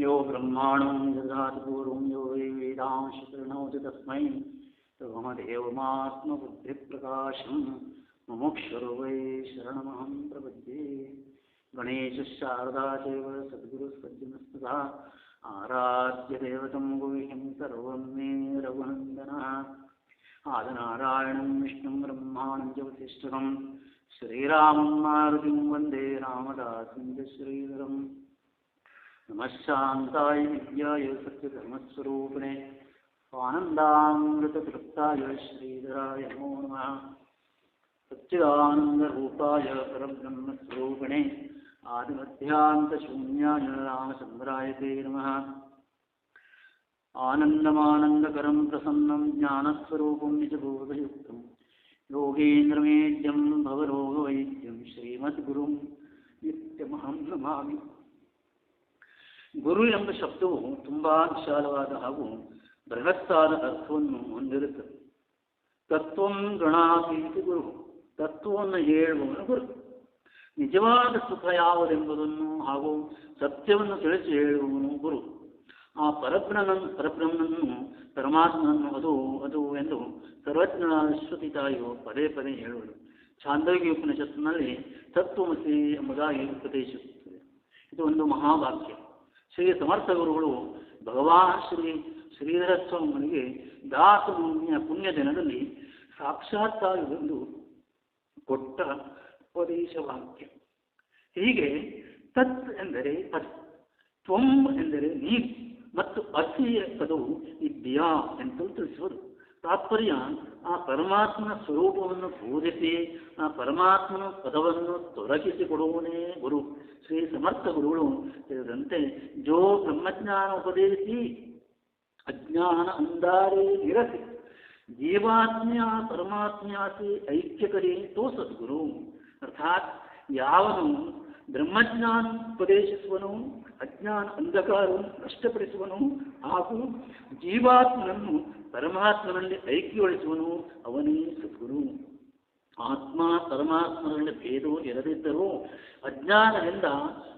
यो ब्रह्माणं ददाति पूर्वं यो वै वेदांश प्रणोति तस्मै। तमदेवमात्मबुद्धिप्रकाशं मुमुक्षुरो वै शरणमहं प्रपद्ये। गणेशशारदा चैव सद्गुरुसज्जनस्तथा आराध्यदेवतं गुह्यं सर्वं मे रघुनन्दनः। आदनारायणं, विष्णुं, ब्रह्माणं च वसिष्ठं श्रीरामं, मारुतिं वंदे रामदासं च श्रीधरम्। नमशान्ताय विद्याय सत्यधर्मस्वरूपिणे आनन्दामृततृप्ताय श्रीधराय नमो नम। सच्चिदानन्दरूपाय परब्रह्मस्वरूपिणे आदिमध्यान्तशून्याय रामचन्द्राय ते नमः। आनन्दमानन्दकरं प्रसन्नं ज्ञानस्वरूपं निजबोधयुक्तं योगेन्द्रमेद्यं भवरोगवैद्यं श्रीमद्गुरुं नित्यमहं नमामि। ಗುರು ಎಂಬ ಶಬ್ದವು ತುಂಬ ವಿಶಾಲವಾದ ಹಾಗೂ ಬೃಹತ್ತಾದ ಅರ್ಥವನ್ನು ಹೊಂದಿರುತ್ತದೆ. ತತ್ವಂ ಗಣಾತೀತಿ ಗುರು, ತತ್ವವನ್ನು ಹೇಳುವವನು ಗುರು. ನಿಜವಾದ ಸುಖ ಯಾವುದೆಂಬುದನ್ನು ಹಾಗೂ ಸತ್ಯವನ್ನು ತಿಳಿಸಿ ಹೇಳುವವನು ಗುರು. ಆ ಪರಬ್ರಹ್ಮ ಪರಬ್ರಹ್ಮನನ್ನು, ಪರಮಾತ್ಮನನ್ನು ಅದು ಅದು ಎಂದು ಸರ್ವಜ್ಞನಾದ ಶ್ರುತಿ ತಾಯಿಯು ಪದೇ ಪದೇ ಹೇಳುವುದು ಚಾಂದೋಗಿ ಉಪನಿಷತ್ತಿನಲ್ಲಿ ತತ್ವಮಸಿ ಎಂಬುದಾಗಿ ಉಪದೇಶಿಸುತ್ತದೆ. ಇದು ಒಂದು ಮಹಾವಾಕ್ಯ. ಶ್ರೀ ಸಮರ್ಥ ಗುರುಗಳು ಭಗವಾನ್ ಶ್ರೀ ಶ್ರೀಧರ ಸ್ವಾಮಿಗೆ ದಾಸ ಪುಣ್ಯ ದಿನದಲ್ಲಿ ಸಾಕ್ಷಾತ್ತಾಗಿ ಬಂದು ಕೊಟ್ಟ ಉಪದೇಶ ವಾಕ್ಯ ಹೀಗೆ ತತ್ ಎಂದರೆ ಅದು ತ್ವಂ ಎಂದರೆ ನೀನು ಮತ್ತು ಅಸಿ ಪದವು ವಿದ್ಯಾ ಎಂತಲೂ ತಿಳಿಸುವುದು. ತಾತ್ಪರ್ಯ, ಆ ಪರಮಾತ್ಮನ ಸ್ವರೂಪವನ್ನು ಬೋಧಿಸಿ ಆ ಪರಮಾತ್ಮನ ಪದವನ್ನು ತೊಡಗಿಸಿಕೊಡುವನೇ ಗುರು. ಶ್ರೀ ಸಮರ್ಥ ಗುರುಗಳು ಹೇಳಿದಂತೆ, ಜೋ ಬ್ರಹ್ಮಜ್ಞಾನ ಉಪದೇಶಿ, ಅಜ್ಞಾನ ಅಂದಾರೇ ನಿರಸಿ, ಜೀವಾತ್ಮ್ಯ ಪರಮಾತ್ಮ್ಯಾಸಿ ಐಕ್ಯಕರಿ ತೋ ಸದ್ಗುರು. ಅರ್ಥಾತ್ ಯಾವನು ಬ್ರಹ್ಮಜ್ಞಾನ ಉಪದೇಶಿಸುವನು, ಅಜ್ಞಾನ ಅಂಧಕಾರವನ್ನು ನಷ್ಟಪಡಿಸುವನು ಹಾಗೂ ಜೀವಾತ್ಮನನ್ನು ಪರಮಾತ್ಮನಲ್ಲಿ ಐಕ್ಯಗೊಳಿಸುವನು ಅವನೇ ಸದ್ಗುರು. ಆತ್ಮ ಪರಮಾತ್ಮನಲ್ಲಿ ಭೇದವು ಇರದಿದ್ದರೂ ಅಜ್ಞಾನದಿಂದ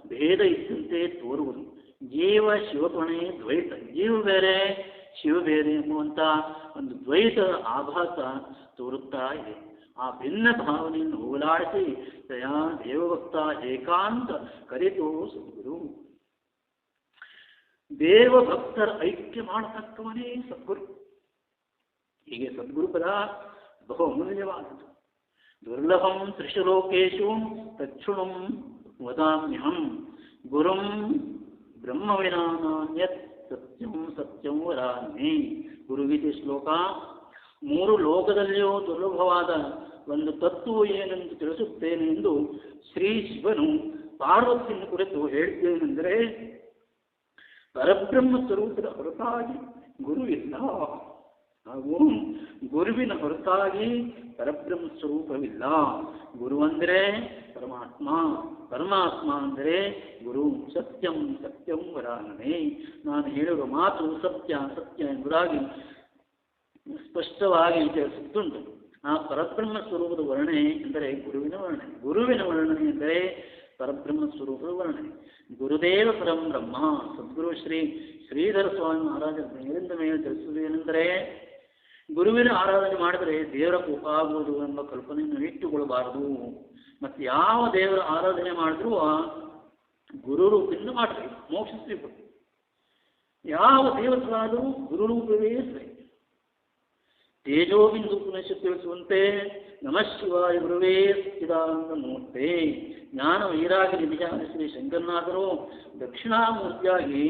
ಭೇದ ಇದ್ದಂತೆ ತೋರುವುದು. ಜೀವ ಶಿವಪಣೆ ದ್ವೈತ, ಜೀವ ಬೇರೆ, ಶಿವ ಬೇರೆ ಎಂಬುವಂಥ ಒಂದು ದ್ವೈತ ಆಭಾಸ ತೋರುತ್ತಾ ಇದೆ. ಆ ಭಿನ್ನ ಭಾವನೆಯನ್ನು ಹೋಗಲಾಡಿಸಿ ದಯಾ ದೇವಭಕ್ತ ಏಕಾಂತ ಕರೆತು ಸದ್ಗುರು ದೇವಭಕ್ತರ ಐಕ್ಯ ಮಾಡತಕ್ಕವನೇ ಸದ್ಗುರು ಹೀಗೆ ಸದ್ಗುರು ಪದ ಬಹು ಅಮೂಲ್ಯವಾದದ್ದು ದುರ್ಲಭಂ ತ್ರಿಶಲೋಕೇಶು ತಕ್ಷುಣಂ ವದಾಮ್ಯಹಂ ಗುರುಂ ಬ್ರಹ್ಮವಿನಾನ್ಯತ್ ಸತ್ಯಂ ಸತ್ಯಂ ವದಾಮಿ ಗುರುವಿತಿ ಶ್ಲೋಕ ಮೂರು ಲೋಕದಲ್ಲಿಯೂ ದುರ್ಲಭವಾದ ಒಂದು ತತ್ವ ಏನೆಂದು ತಿಳಿಸುತ್ತೇನೆ ಎಂದು ಶ್ರೀ ಶಿವನು ಪಾರ್ವತಿಯ ಕುರಿತು ಹೇಳಿದ್ದೇನೆಂದರೆ ಪರಬ್ರಹ್ಮ ಸ್ವರೂಪದ ಹೊರತಾಗಿ ಗುರು ಇಲ್ಲ. ಹಾಗೂ ಗುರುವಿನ ಹೊರತಾಗಿ ಪರಬ್ರಹ್ಮ ಸ್ವರೂಪವಿಲ್ಲ. ಗುರು ಅಂದರೆ ಪರಮಾತ್ಮ ಪರಮಾತ್ಮ ಅಂದರೆ ಗುರು ಸತ್ಯಂ ಸತ್ಯಂ ವರಾನನೇ ನಾನು ಹೇಳುವ ಮಾತು ಸತ್ಯ ಸತ್ಯ ಎಂಬುದಾಗಿ ಸ್ಪಷ್ಟವಾಗಿ ತಿಳಿಸುತ್ತುಂಟು ಆ ಪರಬ್ರಹ್ಮ ಸ್ವರೂಪದ ವರ್ಣನೆ ಎಂದರೆ ಗುರುವಿನ ವರ್ಣನೆ. ಗುರುವಿನ ವರ್ಣನೆ ಎಂದರೆ ಪರಬ್ರಹ್ಮ ಸ್ವರೂಪದ ವರ್ಣನೆ. ಗುರುದೇವ ಪರಂ ಬ್ರಹ್ಮ, ಸದ್ಗುರು ಶ್ರೀ ಶ್ರೀಧರ ಸ್ವಾಮಿ ಮಹಾರಾಜರ ಮೇಲಿಂದ ಮೇಲೆ ತಿಳಿಸುವುದೇನೆಂದರೆ, ಗುರುವಿನ ಆರಾಧನೆ ಮಾಡಿದರೆ ದೇವರ ಕೋಪ ಆಗುವುದು ಎಂಬ ಕಲ್ಪನೆಯನ್ನು ಇಟ್ಟುಕೊಳ್ಳಬಾರದು. ಮತ್ತು ಯಾವ ದೇವರ ಆರಾಧನೆ ಮಾಡಿದ್ರೂ ಗುರು ರೂಪದಿಂದ ಮಾಡಬೇಕು ಮೋಕ್ಷ ಸಿಗಬೇಕು ಯಾವ ದೇವರಾದರೂ ಗುರು ರೂಪವೇ ಸರಿ. ತೇಜೋಬಿಂದು ಪುನಃ ತಿಳಿಸುವಂತೆ ನಮಃ ಶಿವಾಯ ಗುರುವೇ ಮೂರ್ತಿ. ಜ್ಞಾನ ವೈರಾಗಿ ನಿಜಾನ ಶ್ರೀ ಶಂಕರನಾಥರು ದಕ್ಷಿಣಾಮೂರ್ತಿಯಾಗಿ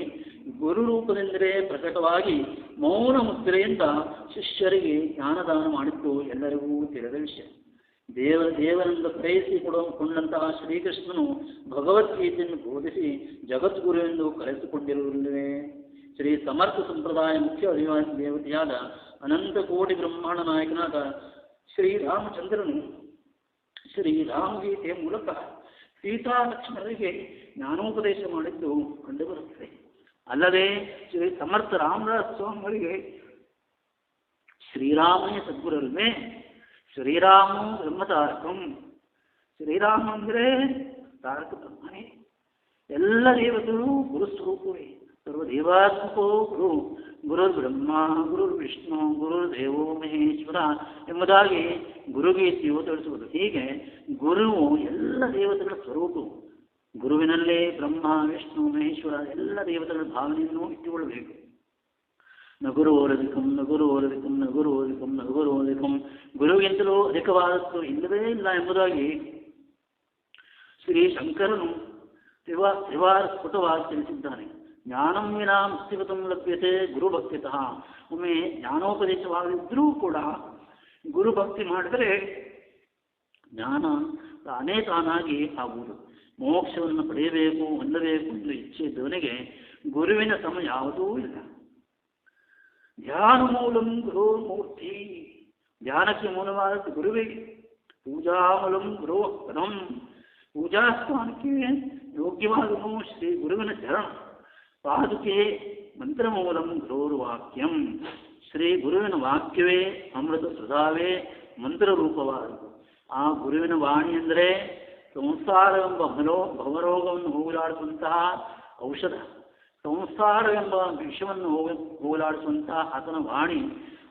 ಗುರು ರೂಪದಿಂದಲೇ ಪ್ರಕಟವಾಗಿ ಮೌನ ಮುದ್ರೆಯಿಂದ ಶಿಷ್ಯರಿಗೆ ಜ್ಞಾನದಾನ ಮಾಡಿದ್ದು ಎಲ್ಲರಿಗೂ ತಿಳಿದ ವಿಷಯ. ದೇವ ದೇವರಿಂದ ಕೊಂಡಂತಹ ಶ್ರೀಕೃಷ್ಣನು ಭಗವದ್ಗೀತೆಯನ್ನು ಬೋಧಿಸಿ ಜಗದ್ಗುರು ಎಂದು ಕರೆಸಿಕೊಂಡಿರುವುದಿಲ್ಲವೇ ಶ್ರೀ ಸಮರ್ಥ ಸಂಪ್ರದಾಯ ಮುಖ್ಯ ಅಭಿಮಾನಿ ದೇವತೆಯಾದ ಅನಂತ ಕೋಟಿ ಬ್ರಹ್ಮಾಂಡ ನಾಯಕನಾದ ಶ್ರೀರಾಮಚಂದ್ರನು ಶ್ರೀರಾಮಗೀತೆಯ ಮೂಲಕ ಸೀತಾ ಲಕ್ಷ್ಮಣರಿಗೆ ಜ್ಞಾನೋಪದೇಶ ಮಾಡಿದ್ದು ಕಂಡುಬರುತ್ತದೆ ಅಲ್ಲದೆ ಶ್ರೀ ಸಮರ್ಥ ರಾಮದಾಸ್ ಸ್ವಾಮಿಗಳಿಗೆ ಶ್ರೀರಾಮನೇ ಸದ್ಗುರಲ್ವೇ ಶ್ರೀರಾಮ ಬ್ರಹ್ಮತಾರಕಂ ಶ್ರೀರಾಮ ಅಂದರೆ ತಾರಕ ಬ್ರಹ್ಮನೇ ಎಲ್ಲ ದೇವತೆಗಳು ಗುರುಸ್ವರೂಪವೇ ಸರ್ವದೇವಾತ್ಮಕೋ ಗುರು. ಗುರುರ್ ಬ್ರಹ್ಮ, ಗುರುರ್ ವಿಷ್ಣು, ಗುರುರ್ ದೇವೋ ಮಹೇಶ್ವರ ಎಂಬುದಾಗಿ ಗುರುಗೀತೆಯು ತಿಳಿಸುವುದು. ಹೀಗೆ ಗುರುವು ಎಲ್ಲ ದೇವತೆಗಳ ಸ್ವರೂಪವು. ಗುರುವಿನಲ್ಲೇ ಬ್ರಹ್ಮ, ವಿಷ್ಣು, ಮಹೇಶ್ವರ ಎಲ್ಲ ದೇವತೆಗಳ ಭಾವನೆಯನ್ನು ಇಟ್ಟುಕೊಳ್ಳಬೇಕು. ನಗುರು ಓಲದಿಕಂ ನಗುರು ಓಲದಿಕಂ ನಗುರು ಓದಿಕಂ ನಗುರು ಓದಿಕಂ ಗುರುವಿಗಿಂತಲೂ ಅಧಿಕವಾದದ್ದು ಇಲ್ಲವೇ ಇಲ್ಲ ಎಂಬುದಾಗಿ ಶ್ರೀ ಶಂಕರನು ತ್ರಿವಾ ತ್ರಿವಾರ ಸ್ಫುಟವಾಗಿ ತಿಳಿಸಿದ್ದಾನೆ. ಜ್ಞಾನಂ ವಿನಾ ಮುಕ್ತಿಗತಂ ಲಭ್ಯತೆ ಗುರುಭಕ್ತಿತಃ. ಒಮ್ಮೆ ಜ್ಞಾನೋಪದೇಶವಾಗಿದ್ದರೂ ಕೂಡ ಗುರುಭಕ್ತಿ ಮಾಡಿದರೆ ಜ್ಞಾನ ತಾನೇ ತಾನಾಗಿ ಆಗುವುದು. ಮೋಕ್ಷವನ್ನು ಪಡೆಯಬೇಕು, ಹೊಂದಬೇಕು ಎಂದು ಇಚ್ಛೆ ಇದ್ದವನಿಗೆ ಗುರುವಿನ ಸಮ ಯಾವುದೂ ಇಲ್ಲ. ಧ್ಯಾನ ಮೂಲಂ ಗುರು ಮೂರ್ತಿ ಧ್ಯಾನಕ್ಕೆ ಮೂಲವಾದ ಗುರುವೇ. ಪೂಜಾ ಮೂಲಂ ಪದಂ ಪೂಜಾ ಸ್ಥಾನಕ್ಕೆ ಯೋಗ್ಯವಾದನು ಶ್ರೀ ಗುರುವಿನ ಚರಣ ಪಾದುಕೆ ಮಂತ್ರಮೂಲಂ ಗೌರವಾಕ್ಯಂ ವಾಕ್ಯಂ ಶ್ರೀ ಗುರುವಿನ ವಾಕ್ಯವೇ ಅಮೃತ ಸುಧಾವೇ ಮಂತ್ರರೂಪವಾದದ್ದು. ಆ ಗುರುವಿನ ವಾಣಿ ಅಂದರೆ ಸಂಸಾರ ಎಂಬ ಭರೋ ಭವರೋಗವನ್ನು ಹೋಗಲಾಡಿಸುವಂತಹ ಔಷಧ. ಸಂಸಾರ ಎಂಬ ವಿಷವನ್ನು ಹೋಗ ಹೋಗಲಾಡಿಸುವಂತಹ ಆತನ ವಾಣಿ,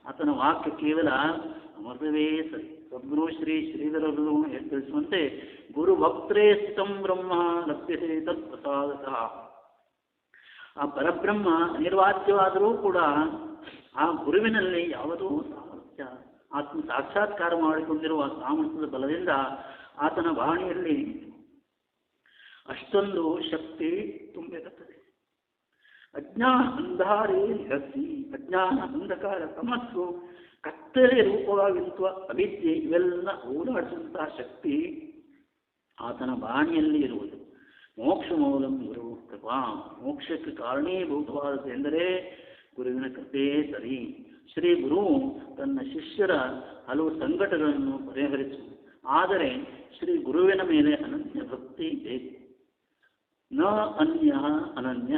ಆತನ ವಾಕ್ಯ ಕೇವಲ ಅಮೃತವೇ ಸರಿ. ಸದ್ಗುರು ಶ್ರೀ ಶ್ರೀಧರರು ತಿಳಿಸುವಂತೆ ಗುರು ಭಕ್ತರೇ ಸ್ಥಿತಂ ಬ್ರಹ್ಮ ಲಭ್ಯತೆ ತತ್ ಪ್ರಸಾದತಃ ಆ ಪರಬ್ರಹ್ಮ ನಿರ್ವಾಚ್ಯವಾದರೂ ಕೂಡ ಆ ಗುರುವಿನಲ್ಲಿ ಯಾವುದೋ ಸಾಮರ್ಥ್ಯ, ಆತ್ಮ ಸಾಕ್ಷಾತ್ಕಾರ ಮಾಡಿಕೊಂಡಿರುವ ಸಾಮರ್ಥ್ಯದ ಬಲದಿಂದ ಆತನ ವಾಣಿಯಲ್ಲಿ ಅಷ್ಟೊಂದು ಶಕ್ತಿ ತುಂಬಿರುತ್ತದೆ. ಅಜ್ಞಾನ ಅಂಧಾರೇ ನಿರಸಿ, ಅಜ್ಞಾನ ಅಂಧಕಾರ ತಮಸ್ಸು, ಕತ್ತಲೆ ರೂಪವಾಗಿರುವ ಅವಿದ್ಯೆ ಇವೆಲ್ಲ ಓಡಾಡಿಸುವಂತಹ ಶಕ್ತಿ ಆತನ ಬಾಣಿಯಲ್ಲಿ ಇರುವುದು. ಮೋಕ್ಷ ಮೌಲಂ ಗುರು ಕೃಪಾ. ಮೋಕ್ಷಕ್ಕೆ ಕಾರಣೀಭೂತವಾದದ್ದು ಎಂದರೆ ಗುರುವಿನ ಕೃಪೆಯೇ ಸರಿ. ಶ್ರೀ ಗುರು ತನ್ನ ಶಿಷ್ಯರ ಹಲವು ಸಂಕಟಗಳನ್ನು ಪರಿಹರಿಸು ಆದರೆ ಶ್ರೀ ಗುರುವಿನ ಮೇಲೆ ಅನನ್ಯ ಭಕ್ತಿ ಬೇಕು ನ ಅನ್ಯ ಅನನ್ಯ.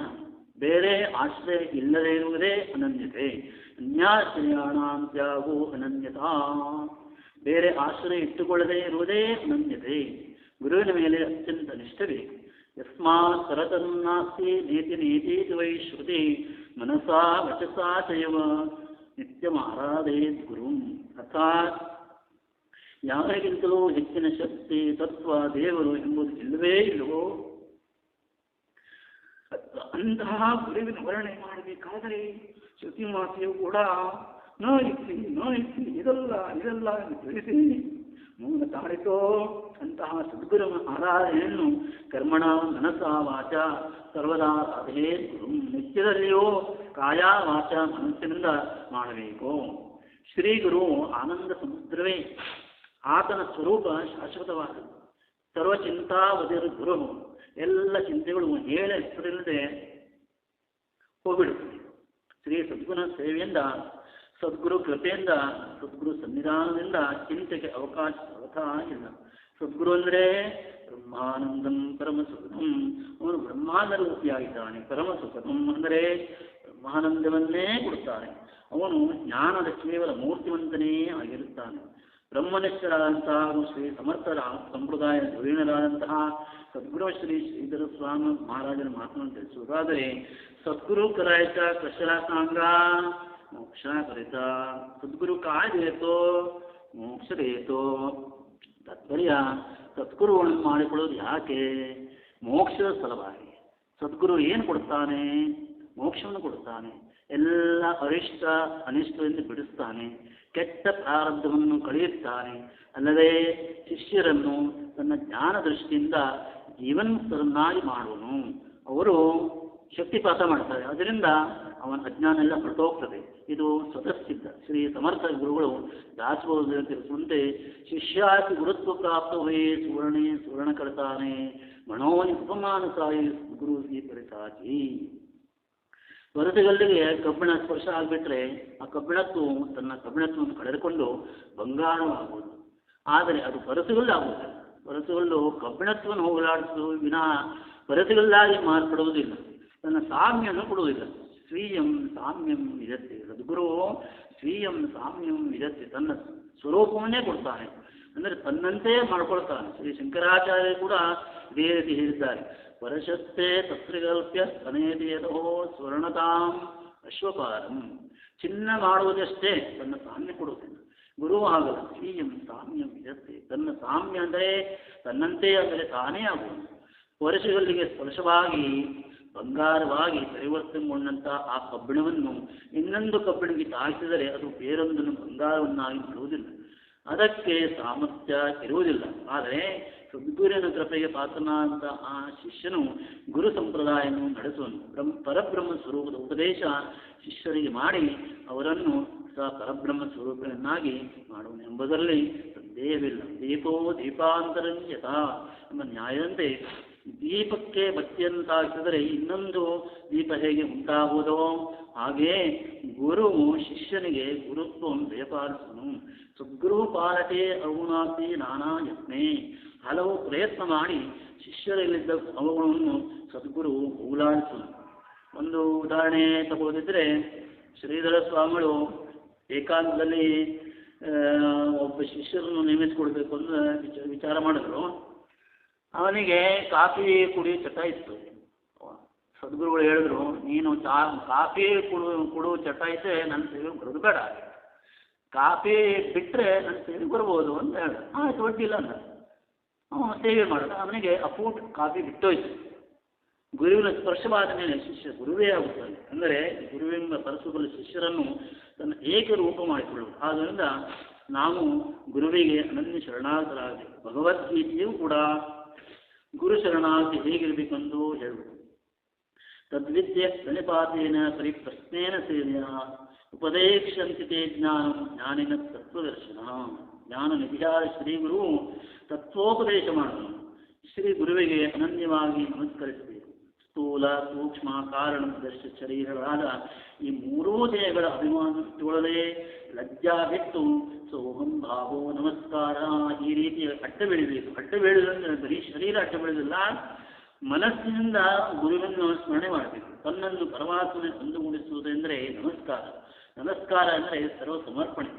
ಬೇರೆ ಆಶ್ರಯ ಇಲ್ಲದೇ ಇರುವುದೇ ಅನನ್ಯತೆ. ಅನ್ಯಾಶ್ರಯಾಣಾಂ ತ್ಯಾಗೋ ಅನನ್ಯತಾ. ಬೇರೆ ಆಶ್ರಯ ಇಟ್ಟುಕೊಳ್ಳದೇ ಇರುವುದೇ ಅನನ್ಯತೆ. ಗುರುವಿನ ಮೇಲೆ ಅತ್ಯಂತ ನಿಷ್ಠ ಬೇಕು. ಸರತನ್ನಾಸ್ತಿ ನೀತಿ ನೀತಿ ವೈ ಶ್ರುತಿ ಮನಸಾ ವಚಸಾ ಚೈವ ನಿತ್ಯಮಾರಾಧೇತ್ ಗುರುಂ ಅರ್ಥಾತ್ ಯಾರಿಗಿಂತಲೂ ಹೆಚ್ಚಿನ ಶಕ್ತಿ ತತ್ವ ದೇವರು ಎಂಬುದು ಇಲ್ಲವೇ ಇಲ್ಲವೋ? ಅಂತಹ ಗುರುವಿನ ವರ್ಣನೆ ಮಾಡಬೇಕಾದರೆ ಶ್ರುತಿ ಮಾತೆಯು ಕೂಡ ನ ಇತ್ತಿ ನ ಇತ್ತಿ ಇದಲ್ಲ ಇದಲ್ಲ ಎಂದು ತಿಳಿಸಿ ಮೂಲ ತಾಳಿತೋ ಅಂತಹ ಸದ್ಗುರು ಆರಾಧನೆಯನ್ನು ಕರ್ಮಣ ಮನಸ ವಾಚ ಸರ್ವದಾ ಸಾಧನೆ ಗುರು ನಿತ್ಯದಲ್ಲಿಯೂ ಕಾಯ ವಾಚ ಮನಸ್ಸಿನಿಂದ ಮಾಡಬೇಕು. ಶ್ರೀ ಗುರು ಆನಂದ ಸಮುದ್ರವೇ, ಆತನ ಸ್ವರೂಪ ಶಾಶ್ವತವಾದದ್ದು. ಸರ್ವಚಿಂತಾವಧಿರು ಗುರು, ಎಲ್ಲ ಚಿಂತೆಗಳು ಹೇಳ ಹೆಸರಿಲ್ಲದೆ ಹೋಗ್ಬಿಡುತ್ತದೆ. ಶ್ರೀ ಸದ್ಗುಣ ಸೇವೆಯಿಂದ ಸದ್ಗುರು ಕೃಪೆಯಿಂದ, ಸದ್ಗುರು ಸನ್ನಿಧಾನದಿಂದ ಚಿಂತೆಗೆ ಅವಕಾಶ ಇಲ್ಲ ಸದ್ಗುರು ಅಂದರೆ ಬ್ರಹ್ಮಾನಂದಂ ಪರಮಸುಖಂ ಅವನು ಬ್ರಹ್ಮಾನ ರೂಪಿಯಾಗಿದ್ದಾನೆ ಪರಮಸುಖಂ ಅಂದರೆ ಬ್ರಹ್ಮಾನಂದವನ್ನೇ ಕೊಡುತ್ತಾನೆ. ಅವನು ಜ್ಞಾನದ ಕೇವಲ ಮೂರ್ತಿವಂತನೇ ಆಗಿರುತ್ತಾನೆ. ಬ್ರಹ್ಮನಿಷ್ಠರಾದಂತಹ ಶ್ರೀ ಸಮರ್ಥರ ಸಂಪ್ರದಾಯ ಧುರೀಣರಾದಂತಹ ಸದ್ಗುರು ಶ್ರೀ ಶ್ರೀಧರ ಸ್ವಾಮಿ ಮಹಾರಾಜರ ಮಾತನ್ನು ತಿಳಿಸುವುದಾದರೆ, ಸದ್ಗುರು ಕರಾಯತ ಕಶರಾಸಾಂಗ ಕರಿತ ಸದ್ಗುರು ಕಾಯ್ದೇತೋ ಮೋಕ್ಷ ದೇತೋ ತಾತ್ಪರ್ಯ ಸದ್ಗುರುವನ್ನು ಮಾಡಿಕೊಳ್ಳೋದು ಯಾಕೆ? ಮೋಕ್ಷದ ಸಲುವಾಗಿ. ಸದ್ಗುರು ಏನು ಕೊಡ್ತಾನೆ ಮೋಕ್ಷವನ್ನು ಕೊಡ್ತಾನೆ ಎಲ್ಲ ಅರಿಷ್ಟ ಅನಿಷ್ಟದಿಂದ ಬಿಡಿಸ್ತಾನೆ. ಕೆಟ್ಟ ಪ್ರಾರಬ್ಧವನ್ನು ಕಳೆಯುತ್ತಾನೆ. ಅಲ್ಲದೆ ಶಿಷ್ಯರನ್ನು ತನ್ನ ಜ್ಞಾನ ದೃಷ್ಟಿಯಿಂದ ಜೀವನ್ಮುಕ್ತರನ್ನಾಗಿ ಮಾಡುವನು. ಅವರು ಶಕ್ತಿಪಾತ ಮಾಡ್ತಾರೆ. ಅದರಿಂದ ಅವನ ಅಜ್ಞಾನ ಎಲ್ಲ ಹೊರಟೋಗ್ತದೆ ಇದು ಸ್ವತಃಸಿದ್ಧ ಶ್ರೀ ಸಮರ್ಥ ಗುರುಗಳು ದಾಸಬೋಧನೆ ತಿಳಿಸುವಂತೆ ಶಿಷ್ಯಾತಿ ಗುರುತ್ವ ಪ್ರಾಪ್ತವೇ ಸುವರ್ಣೆ ಸುವರ್ಣ ಕರ್ತಾನೆ ಮನೋನಿ ಉಪಮಾನ ಸಾಯಿ ಗುರು ಸ್ವೀಕರಿಸಾಚಿ ವರಸೆಗಲ್ಲಿಗೆ ಕಬ್ಬಿಣ ಸ್ಪರ್ಶ ಆಗಿಬಿಟ್ರೆ ಆ ಕಬ್ಬಿಣತ್ವವು ತನ್ನ ಕಬ್ಬಿಣತ್ವವನ್ನು ಕಳೆದುಕೊಂಡು ಬಂಗಾರವಾಗುವುದು ಆದರೆ ಅದು ಪರಸುಗಲ್ಲಾಗುವುದಿಲ್ಲ ಪರಸುಗಲ್ಲು ಕಬ್ಬಿಣತ್ವವನ್ನು ಹೋಗಲಾಡಿಸುವ ವಿನಃ ಪರಸುಗಲ್ಲಾಗಿ ಮಾರ್ಪಡುವುದಿಲ್ಲ. ತನ್ನ ಸಾಮ್ಯವನ್ನು ಕೊಡುವುದಿಲ್ಲ. ಸ್ವೀಯಂ ಸಾಮ್ಯಂ ವಿಧತ್ತೆ ಸದ್ಗುರು ಸ್ವೀಯಂ ಸಾಮ್ಯಂ ವಿಧತ್ತೆ ತನ್ನ ಸ್ವರೂಪವನ್ನೇ ಕೊಡ್ತಾನೆ. ಅಂದರೆ ತನ್ನಂತೆ ಮಾಡ್ಕೊಳ್ತಾನೆ. ಶ್ರೀ ಶಂಕರಾಚಾರ್ಯ ಕೂಡ ಇದೇ ರೀತಿ ಹೇಳಿದ್ದಾರೆ. ಪರಶಸ್ತೆ ತತ್ರಿಕಲ್ಪ್ಯ ಸ್ತನೇದೇನೋ ಸ್ವರ್ಣತಾಂ ಅಶ್ವಪಾರಂ ಚಿನ್ನ ಮಾಡುವುದಷ್ಟೇ ತನ್ನ ಸಾಮ್ಯ ಕೊಡುತ್ತೆ. ಗುರು ಆಗಲ್ಲ. ಸ್ವೀಯಂ ಸಾಮ್ಯಂ ಇರುತ್ತೆ ತನ್ನ ಸಾಮ್ಯ ಅಂದರೆ ತನ್ನಂತೆ ಅಂದರೆ ತಾನೇ ಆಗುವುದು. ವರ್ಷಗಳಿಗೆ ಸ್ಪರ್ಶವಾಗಿ ಬಂಗಾರವಾಗಿ ಪರಿವರ್ತನೆಗೊಂಡಂತಹ ಆ ಕಬ್ಬಿಣವನ್ನು ಇನ್ನೊಂದು ಕಬ್ಬಿಣಕ್ಕೆ ತಾಳಿಸಿದರೆ ಅದು ಬೇರೊಂದನ್ನು ಬಂಗಾರವನ್ನಾಗಿ ಮಾಡುವುದಿಲ್ಲ ಅದಕ್ಕೆ ಸಾಮರ್ಥ್ಯ ಇರುವುದಿಲ್ಲ. ಆದರೆ ಸದ್ಗುರಿನ ಕೃಪೆಗೆ ಪಾತ್ರನಾದಂಥ ಆ ಶಿಷ್ಯನು ಗುರು ಸಂಪ್ರದಾಯವನ್ನು ನಡೆಸುವನು. ಬ್ರಹ್ಮ, ಪರಬ್ರಹ್ಮ ಸ್ವರೂಪದ ಉಪದೇಶ ಶಿಷ್ಯರಿಗೆ ಮಾಡಿ ಅವರನ್ನು ಸಹ ಪರಬ್ರಹ್ಮ ಸ್ವರೂಪನನ್ನಾಗಿ ಮಾಡುವನು ಎಂಬುದರಲ್ಲಿ ಸಂದೇಹವಿಲ್ಲ. ದೀಪೋ ದೀಪಾಂತರಂಜತ ಎಂಬ ನ್ಯಾಯದಂತೆ ದೀಪಕ್ಕೆ ಬತ್ತಿಯನ್ನು ಹಾಕಿದರೆ ಇನ್ನೊಂದು ದೀಪ ಹೇಗೆ ಉಂಟಾಗುವುದೋ? ಹಾಗೆಯೇ ಗುರುವು ಶಿಷ್ಯನಿಗೆ ಗುರುತ್ವವನ್ನು ದಯಪಾಲಿಸುವನು. ಸದ್ಗುರು ಪಾಲಟೆ ಅವುನಾತಿ ನಾನಾ ಯತ್ನೆ. ಹಲವು ಪ್ರಯತ್ನ ಮಾಡಿ ಶಿಷ್ಯರಲ್ಲಿದ್ದ ಅವುಗಳನ್ನು ಸದ್ಗುರು ಹೋಗಲಾಡಿಸುವನು ಒಂದು ಉದಾಹರಣೆ ತಗೋದಿದ್ರೆ ಶ್ರೀಧರ ಸ್ವಾಮಿಗಳು ಏಕಾಂತದಲ್ಲಿ ಒಬ್ಬ ಶಿಷ್ಯರನ್ನು ನೇಮಿಸಿಕೊಳ್ಬೇಕು ಅಂತ ವಿಚಾರ ಮಾಡಿದ್ರು. ಅವನಿಗೆ ಕಾಫಿ ಕುಡಿಯೋ ಚಟ ಇತ್ತು. ಸದ್ಗುರುಗಳು ಹೇಳಿದ್ರು, ನೀನು ಚಾ, ಕಾಫಿ ಕುಡು, ಕುಡುವ ಚಟ ಇದ್ದರೆ ನನ್ನ ಸೇವೆ ಬರೋದು ಬೇಡ. ಕಾಫಿ ಬಿಟ್ಟರೆ ನನ್ನ ಸೇವೆ ಬರ್ಬೋದು ಅಂತ ಹೇಳಿದೆ. ಆಯ್ತು, ಒಡ್ಡಿಲ್ಲ ಅಂದ. ಅವನು ಸೇವೆ ಮಾಡಿದ. ಅವನಿಗೆ ಅಪೂಟ್ ಕಾಫಿ ಬಿಟ್ಟೋಯ್ತು. ಗುರುವಿನ ಸ್ಪರ್ಶವಾದ ಮೇಲೆ ಶಿಷ್ಯ ಗುರುವೇ ಆಗುತ್ತಾನೆ ಅಂದರೆ ಗುರುವಿಂದ ಪರಸ್ಪರ ಶಿಷ್ಯರನ್ನು ತನ್ನ ಏಕರೂಪ ಮಾಡಿಕೊಳ್ಳುವುದು. ಆದ್ದರಿಂದ ನಾವು ಗುರುವಿಗೆ ಅನನ್ಯ ಶರಣಾಗತರಾಗಬೇಕು ಭಗವದ್ಗೀತೆಯೂ ಕೂಡ ಗುರು ಶರಣಾರ್ಥಿ ಹೇಗಿರಬೇಕೆಂದು ಹೇಳುವುದು. ತದ್ವಿದ್ಯೆ ಪ್ರಣಿಪಾತೇನ ಪರಿಪ್ರಶ್ನೇನ ಸೇವೆಯ ಉಪದೇಶಂತಿ ತೇ ಜ್ಞಾನ ಜ್ಞಾನಿನ ತತ್ವದರ್ಶನ. ಜ್ಞಾನ ನಿಧಿಯಾದ ಶ್ರೀ ಗುರು ತತ್ವೋಪದೇಶ ಮಾಡುವನು ಶ್ರೀ ಗುರುವಿಗೆ ಅನನ್ಯವಾಗಿ ನಮಸ್ಕರಿಸಬೇಕು. ಸ್ಥೂಲ ಸೂಕ್ಷ್ಮ ಕಾರಣ ದರ್ಶ ಶರೀರಗಳಾದ ಈ ಮೂರೂ ದೇಹಗಳ ಅಭಿಮಾನದೊಳಗೆ ಲಜ್ಜಾ ಬಿಟ್ಟು ಸೋಹಂ ಭಾವೋ ನಮಸ್ಕಾರ ಈ ರೀತಿ ಅಡ್ಡ ಬೆಳಿಬೇಕು. ಅಡ್ಡ ಬೆಳೆದಂದ್ರೆ ಬರೀ ಶರೀರ ಅಡ್ಡ ಬೆಳೆದಿಲ್ಲ, ಮನಸ್ಸಿನಿಂದ ಗುರುವನ್ನು ಸ್ಮರಣೆ ಮಾಡಬೇಕು. ತನ್ನನ್ನು ಪರಮಾತ್ಮನೆ ತಂದುಗೂಡಿಸುವುದೆಂದರೆ ನಮಸ್ಕಾರ. ನಮಸ್ಕಾರ ಅಂದರೆ ಸರ್ವ ಸಮರ್ಪಣೆ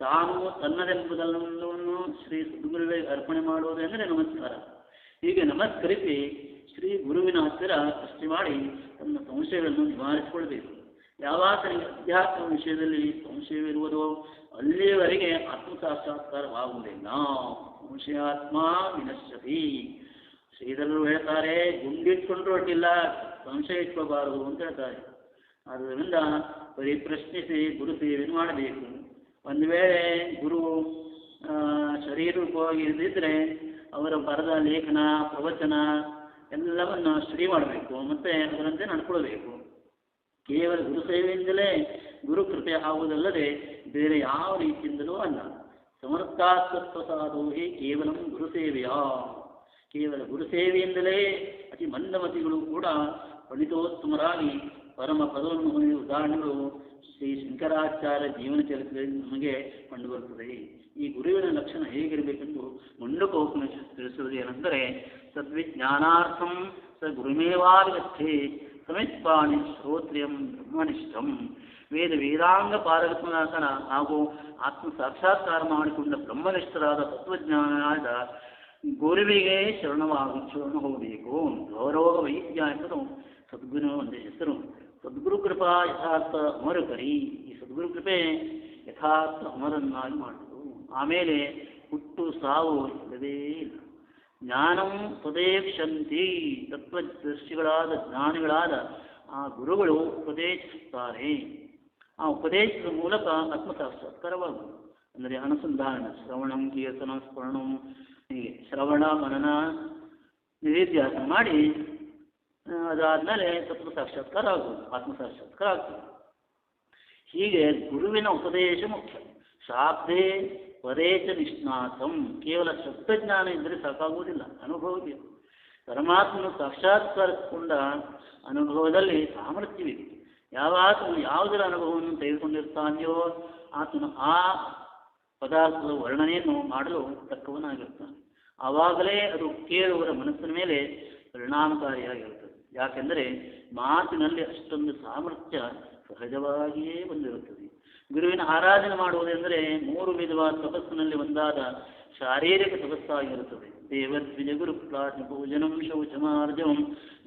ತಾನು ತನ್ನದೆಂಬುದನ್ನು ಶ್ರೀ ಸದ್ಗುರುವಿಗೆ ಅರ್ಪಣೆ ಮಾಡುವುದೆಂದರೆ ನಮಸ್ಕಾರ. ಹೀಗೆ ನಮಸ್ಕರಿಸಿ ಶ್ರೀ ಗುರುವಿನ ಹತ್ತಿರ ಪ್ರಶ್ನೆ ಮಾಡಿ ತನ್ನ ಸಂಶಯಗಳನ್ನು ನಿವಾರಿಸಿಕೊಳ್ಬೇಕು. ಯಾವಾಗ ನಿಮಗೆ ಅಧ್ಯಾತ್ಮ ವಿಷಯದಲ್ಲಿ ಸಂಶಯವಿರುವುದೋ ಅಲ್ಲಿಯವರೆಗೆ ಆತ್ಮ ಸಾಕ್ಷಾತ್ಕಾರವಾಗುವುದಿಲ್ಲ ಸಂಶಯಾತ್ಮ ವಿನಶ್ಯತಿ. ಶ್ರೀಧರರು ಹೇಳ್ತಾರೆ, ಗುಂಡಿಟ್ಕೊಂಡ್ರೂ ಅಡ್ಡಿಲ್ಲ, ಸಂಶಯ ಇಟ್ಕೋಬಾರದು ಅಂತ ಹೇಳ್ತಾರೆ. ಆದ್ದರಿಂದ ಬರೀ ಪ್ರಶ್ನಿಸಿ ಗುರು ಸೇವೆಯನ್ನು ಮಾಡಬೇಕು. ಒಂದು ವೇಳೆ ಗುರು ಶರೀರ ರೂಪವಾಗಿ ಇದ್ದಿದ್ರೆ ಅವರ ಬರೆದ ಲೇಖನ, ಪ್ರವಚನ ಎಲ್ಲವನ್ನು ಶ್ರೀ ಮಾಡಬೇಕು ಮತ್ತು ಅದರಂತೆ ನಡ್ಕೊಳ್ಬೇಕು. ಕೇವಲ ಗುರು ಸೇವೆಯಿಂದಲೇ ಗುರು ಕೃಪೆ ಆಗುವುದಲ್ಲದೆ ಬೇರೆ ಯಾವ ರೀತಿಯಿಂದಲೂ ಅಲ್ಲ. ಸಮರ್ಥಾತ್ವಸಾಧೋಹಿ ಕೇವಲ ಗುರು ಸೇವೆಯ. ಕೇವಲ ಗುರು ಸೇವೆಯಿಂದಲೇ ಅತಿ ಮಂದಮತಿಗಳು ಕೂಡ ಪಂಡಿತೋತ್ತಮರಾಗಿ ಪರಮ ಪದವನ್ನು ಹೊಂದಿದ ಉದಾಹರಣೆಗಳು ಶ್ರೀ ಶಂಕರಾಚಾರ್ಯ ಜೀವನ ಚರಿತ್ರೆಯಲ್ಲಿ ನಮಗೆ ಕಂಡುಬರುತ್ತದೆ. ಈ ಗುರುವಿನ ಲಕ್ಷಣ ಹೇಗಿರಬೇಕೆಂದು ಉಪನಿಷತ್ತು ತಿಳಿಸುವುದು ಏನೆಂದರೆ ಸದ್ವಿಜ್ಞಾನಾರ್ಥಂ ಸ ಗುರುಮೇವಾಗತ್ತೆ ಸಮಿತ್ಪಾಣಿ ಶ್ರೋತ್ರಿಯಂ ಬ್ರಹ್ಮನಿಷ್ಠಂ. ವೇದ ವೇದಾಂಗ ಪಾರಗತ್ಮನಾಥನ ಹಾಗೂ ಆತ್ಮ ಸಾಕ್ಷಾತ್ಕಾರ ಮಾಡಿಕೊಂಡ ಬ್ರಹ್ಮನಿಷ್ಠರಾದ ತತ್ವಜ್ಞಾನದ ಗುರುವಿಗೆ ಶರಣವಾಗ ಶರಣ ಹೋಗಬೇಕು ಗೌರವ ವೈದ್ಯ ಎಂಬುದು ಸದ್ಗುರು ಒಂದು ಹೆಸರು. ಸದ್ಗುರು ಕೃಪಾ ಯಥಾರ್ಥ ಅಮರ ಕರಿ. ಈ ಸದ್ಗುರು ಕೃಪೆ ಯಥಾರ್ಥ ಅಮರನ್ನಾಗಿ ಮಾಡುವುದು. ಆಮೇಲೆ ಹುಟ್ಟು ಸಾವು ಇಲ್ಲವೇ ಇಲ್ಲ. ಜ್ಞಾನಂ ಉಪದೇಶಂತಿ. ತತ್ವದರ್ಶಿಗಳಾದ ಜ್ಞಾನಿಗಳಾದ ಆ ಗುರುಗಳು ಉಪದೇಶಿಸುತ್ತಾರೆ. ಆ ಉಪದೇಶದ ಮೂಲಕ ಆತ್ಮ ಸಾಕ್ಷಾತ್ಕಾರವಾಗುವುದು ಅಂದರೆ ಅನುಸಂಧಾನ, ಶ್ರವಣಂ, ಕೀರ್ತನ, ಸ್ಮರಣಂ, ಹೀಗೆ ಶ್ರವಣ, ಮನನ ನಿವೇದ್ಯಾಸನ ಮಾಡಿ ಅದಾದಮೇಲೆ ಅದಾದ್ಮೇಲೆ ತತ್ವ ಸಾಕ್ಷಾತ್ಕಾರ ಆಗುವುದು ಆತ್ಮ ಸಾಕ್ಷಾತ್ಕಾರ ಆಗ್ತದೆ. ಹೀಗೆ ಗುರುವಿನ ಉಪದೇಶ ಮುಖ್ಯ. ಶಾಬ್ದೇ ಪರೇಚ ನಿಷ್ಣಾತಂ. ಕೇವಲ ಶಬ್ದಜ್ಞಾನ ಇದ್ದರೆ ಸಾಕಾಗುವುದಿಲ್ಲ ಅನುಭವ ಬೇಕು ಪರಮಾತ್ಮನು ಸಾಕ್ಷಾತ್ಕರಿಸಿಕೊಂಡ ಅನುಭವದಲ್ಲಿ ಸಾಮರ್ಥ್ಯವಿದೆ. ಯಾವ ಆತನು ಯಾವುದರ ಅನುಭವವನ್ನು ತೆಗೆದುಕೊಂಡಿರ್ತಾನೆಯೋ ಆತನು ಆ ಪದಾರ್ಥದ ವರ್ಣನೆಯನ್ನು ಮಾಡಲು ತಕ್ಕವನಾಗಿರ್ತಾನೆ ಆವಾಗಲೇ ಅದು ಕೇಳುವರ ಮನಸ್ಸಿನ ಮೇಲೆ ಪರಿಣಾಮಕಾರಿಯಾಗಿರುತ್ತದೆ. ಯಾಕೆಂದರೆ ಮಾತಿನಲ್ಲಿ ಅಷ್ಟೊಂದು ಸಾಮರ್ಥ್ಯ ಸಹಜವಾಗಿಯೇ ಬಂದಿರುತ್ತದೆ. ಗುರುವಿನ ಆರಾಧನೆ ಮಾಡುವುದೆಂದರೆ ಮೂರು ವಿಧವಾದ ತಪಸ್ಸಿನಲ್ಲಿ ಒಂದಾದ ಶಾರೀರಿಕ ತಪಸ್ಸಾಗಿರುತ್ತದೆ ದೇವದ್ವಿಜ ಗುರು ಪ್ರಾಜ್ಞ ಪೂಜನಂ ಶೌಚಮಾರ್ಜವಂ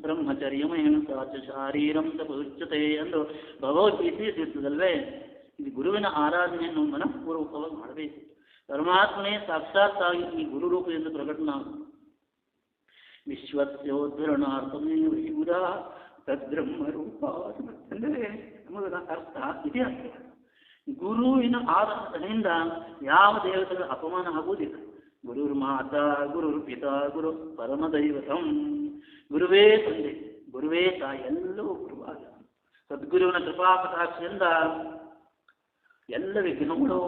ಬ್ರಹ್ಮಚರ್ಯಮಯಂ ಸಾಚ ಶಾರೀರಂ ತಪುಚ್ಯತೆ ಎಂದು ಭಗವದ್ಗೀತೆ ತಿಳಿಸುತ್ತದಲ್ವೇ ಇದು ಗುರುವಿನ ಆರಾಧನೆಯನ್ನು ಮನಃಪೂರ್ವಕವಾಗಿ ಮಾಡಬೇಕು. ಪರಮಾತ್ಮನೇ ಸಾಕ್ಷಾತ್ತಾಗಿ ಈ ಗುರು ರೂಪದಿಂದ ಪ್ರಕಟನಾ ವಿಶ್ವಸ್ಯೋದ್ಧರಣಾರ್ಥಮೇವ ಶಿವರ ತದ್ಬ್ರಹ್ಮರೂಪ ಅಂದರೆ ನಮಗೆ ಅರ್ಥ ಇದೆ ಅರ್ಥ ಗುರುವಿನ ಆರಾಧನೆಯಿಂದ ಯಾವ ದೇವತೆಗಳ ಅಪಮಾನ ಆಗುವುದಿಲ್ಲ. ಗುರುರ್ ಮಾತಾ, ಗುರುರ್ ಪಿತಾ, ಗುರು ಪರಮ ದೈವತಂ ಗುರುವೇ ತಂದೆ, ಗುರುವೇ ತಾಯಿ, ಎಲ್ಲವೂ ಗುರುವಾಗ ಸದ್ಗುರುವಿನ ಕೃಪಾ ಎಲ್ಲ ವಿಘ್ನಗಳು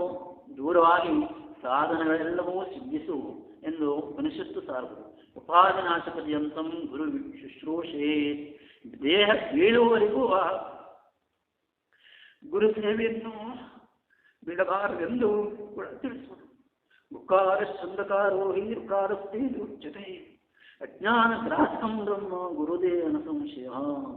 ದೂರವಾಗಿ ಸಾಧನಗಳೆಲ್ಲವೂ ಸಿದ್ಧಿಸು ಎಂದು ಮನುಷ್ಯತ್ತು ಸಾರುವುದು ಉಪಾಧಿನಾಶ ಪರ್ಯಂತಂ ಗುರು ಶುಶ್ರೂಷೆ ದೇಹ ಬೀಳುವವರೆಗೂ ಗುರು ಸೇವೆಯನ್ನು ಬಿಡಬಾರದೆಂದು ತಿಳಿಸುವುದು. ಉಕಾರ ಚಂದಕಾರೋ ಉಚ್ಯತೆ. ಅಜ್ಞಾನ ಗ್ರಾಸಂ ಬ್ರಹ್ಮ ಗುರುದೇ ಸಂಶಯ.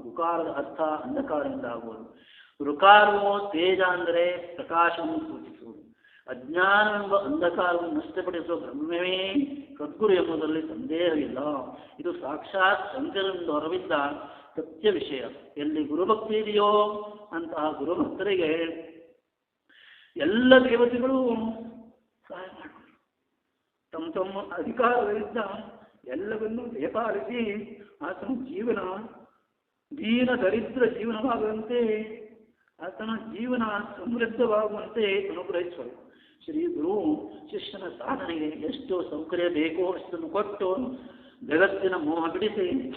ಗುಕಾರದ ಅರ್ಥ ಅಂಧಕಾರ ಎಂದಾಗುವುದು ಋಕಾರವೋ ತೇಜ ಅಂದರೆ ಪ್ರಕಾಶವನ್ನು ಸೂಚಿಸುವುದು. ಅಜ್ಞಾನವೆಂಬ ಅಂಧಕಾರವನ್ನು ನಷ್ಟಪಡಿಸುವ ಬ್ರಹ್ಮವೇ ಸದ್ಗುರು ಎಂಬುದರಲ್ಲಿ ಸಂದೇಹವಿಲ್ಲ. ಇದು ಸಾಕ್ಷಾತ್ ಶಂಕರನಿಂದ ಅರವಿದ್ದ ಸತ್ಯ ವಿಷಯ. ಎಲ್ಲಿ ಗುರುಭಕ್ತಿ ಇದೆಯೋ ಅಂತಹ ಗುರುಭಕ್ತರಿಗೆ ಎಲ್ಲ ದೇವತೆಗಳು ಸಹಾಯ ತಮ್ಮ ತಮ್ಮ ಅಧಿಕಾರಗಳಿಂದ ಎಲ್ಲವನ್ನೂ ದಯಪಾಲಿಸಿ ಆತನ ಜೀವನ, ದೀನ ದರಿದ್ರ ಜೀವನವಾಗುವಂತೆ, ಆತನ ಜೀವನ ಸಮೃದ್ಧವಾಗುವಂತೆ ಅನುಗ್ರಹಿಸುವರು. ಶ್ರೀ ಗುರು ಶಿಷ್ಯನ ಸಾಧನೆಗೆ ಎಷ್ಟು ಸೌಕರ್ಯ ಬೇಕೋ ಅಷ್ಟನ್ನು ಕೊಟ್ಟು ಜಗತ್ತಿನ ಮೋಹ ಬಿಡಿಸಿ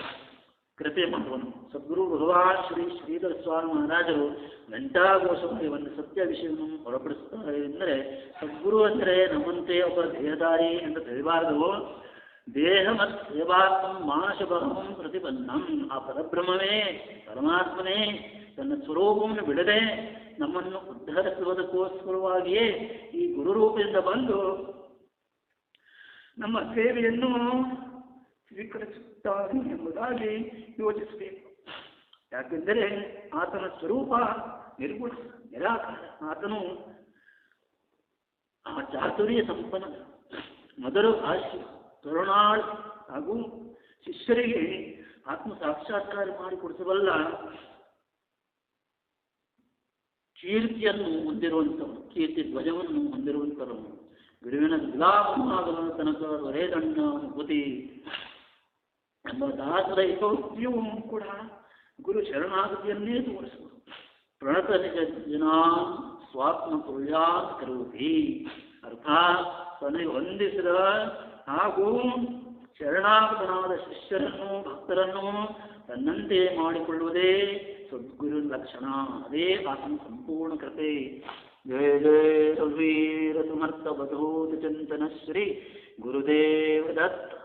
ಕೃಪೆ ಮಾಡುವನು. ಸದ್ಗುರು ಶ್ರೀ ಶ್ರೀಧರ ಸ್ವಾಮಿ ಮಹಾರಾಜರು ಘಂಟಾಘೋಷವಾಗಿ ಒಂದು ಸತ್ಯ ವಿಷಯವನ್ನು ಹೊರಪಡಿಸುತ್ತಾರೆ ಎಂದರೆ, ಸದ್ಗುರು ಅಂದರೆ ನಮ್ಮಂತೆ ಒಬ್ಬ ದೇಹದಾರಿ ಎಂದು ತಿಳಿಬಾರದು. ದೇಹ ಮತ್ತು ಸೇವಾತ್ಮ ಮಾನಸಭಾವಂ ಪ್ರತಿಪನ್ನಂ. ಆ ಪರಬ್ರಹ್ಮವೇ, ಪರಮಾತ್ಮನೇ, ತನ್ನ ಸ್ವರೂಪವನ್ನು ಬಿಡದೆ ನಮ್ಮನ್ನು ಉದ್ಧರಿಸುವುದಕ್ಕೋಸ್ಕರವಾಗಿಯೇ ಈ ಗುರುರೂಪದಿಂದ ಬಂದು ನಮ್ಮ ಸೇವೆಯನ್ನು ಸ್ವೀಕರಿಸುತ್ತಾನೆ ಎಂಬುದಾಗಿ ಯೋಚಿಸಬೇಕು. ಯಾಕೆಂದರೆ ಆತನ ಸ್ವರೂಪ ನಿರ್ಗುಣ. ನಿರಾಕಾರ. ಆತನು ಆ ಚಾತುರ್ಯ ಸಂಪನ್ನ. ಮೊದಲು ಭಾಷ್ಯ. ಕರುಣಾಳ್ ಹಾಗೂ ಶಿಷ್ಯರಿಗೆ ಆತ್ಮ ಸಾಕ್ಷಾತ್ಕಾರ ಮಾಡಿಕೊಡಿಸಬಲ್ಲ ಕೀರ್ತಿಯನ್ನು ಹೊಂದಿರುವಂಥವನು ಕೀರ್ತಿ ಧ್ವಜವನ್ನು ಹೊಂದಿರುವಂಥವನು ಗುರುವಿನ ಗುಲಾಬನಾಗಲು ತನಕ ವರೇದಂಡ ಅನುಭೂತಿ. ಯಥೋಕ್ತಿಯೂ ಕೂಡ ಗುರು ಶರಣಾಗತಿಯನ್ನೇ ತೋರಿಸುವುದು ಪ್ರಣತ ನಿಜ ಸ್ವಾತ್ಮ ಕರೋತಿ. ಅರ್ಥಾತ್ ತನಗೆ ಹೊಂದಿಸಿದ ಹಾಗೂ ಶರಣಾಗತನಾದ ಶಿಷ್ಯರನ್ನು, ಭಕ್ತರನ್ನು ತನ್ನಂತೆ ಮಾಡಿಕೊಳ್ಳುವುದೇ ಸದ್ಗುರು ಲಕ್ಷಣ. ಅದೇ ಆತನ ಸಂಪೂರ್ಣ ಕೃತೆ ಜಯ ಜಯ ರವೀರ ಸಮರ್ಥ ಬಧೂತ ಚಿಂತನ ಶ್ರೀ ಗುರುದೇವ ದತ್ತ